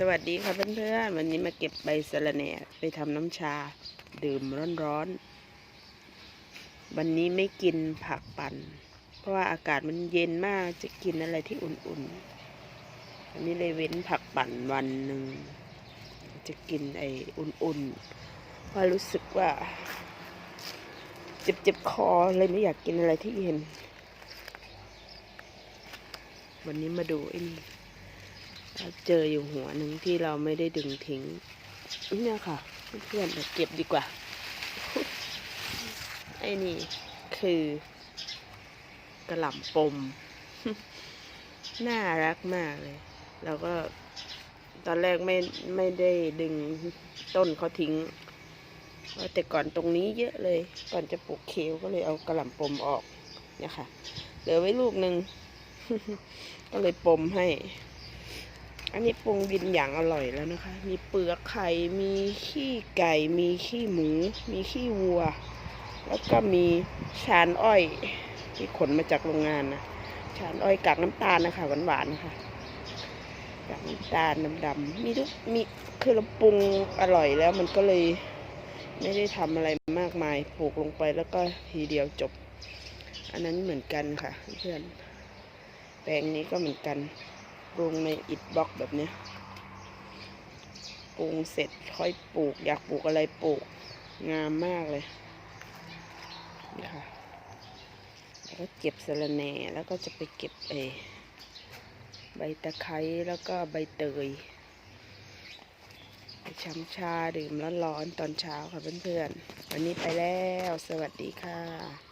สวัสดีค่ะเพื่อนๆ วันนี้มาเก็บใบสะระแหน่ไปทำน้ำชา ดื่มร้อนๆ วันนี้ไม่กินผักปั่น เพราะว่าอากาศมันเย็นมากจะกินอะไรที่อุ่นๆ วันนี้เลยเว้นผักปั่นวันหนึ่ง จะกินไอ้อุ่นๆ เพราะรู้สึกว่า เจ็บๆคอเลยไม่อยากกินอะไรที่เย็น วันนี้มาดูไอ้นี่ เราเจออยู่หัวหนึ่งที่เราไม่ได้ดึงทิ้งเนี่ยค่ะ เพื่อนเก็บดีกว่า ไอ้นี่คือกระหล่ำปม น่ารักมากเลย แล้วก็ตอนแรกไม่ไม่ได้ดึงต้นเขาทิ้งแต่ก่อนตรงนี้เยอะเลย ก่อนจะปลูกเคลก็เลยเอากระหล่ำปมออกเนี่ยค่ะ เหลือไว้ลูกหนึ่ง ก็เลยปมให้ อันนี้ปรุงดินอย่างอร่อยแล้วนะคะ มีเปลือกไข่ มีขี้ไก่ มีขี้หมู มีขี้วัว แล้วก็มีชานอ้อยที่ขนมาจากโรงงานนะ ชานอ้อยกากน้ำตาลนะคะหวานๆนะคะกากน้ำตาลดำๆมีทุก มี คือเราปรุงอร่อยแล้วมันก็เลยไม่ได้ทำอะไรมากมาย ปลูกลงไปแล้วก็ทีเดียวจบ อันนั้นเหมือนกันค่ะ เพื่อน แปลงนี้ก็เหมือนกัน ปรุงในอิฐบล็อกแบบเนี้ยปรุงเสร็จค่อยปลูก อยากปลูกอะไรปลูกงามมากเลยนี่ค่ะแล้วก็เก็บสะระแหน่แล้วก็จะไปเก็บเอใบตะไคร้แล้วก็ใบเตยไปชำชาดื่มร้อนๆตอนเช้าค่ะเพื่อนๆ วันนี้ไปแล้ว สวัสดีค่ะ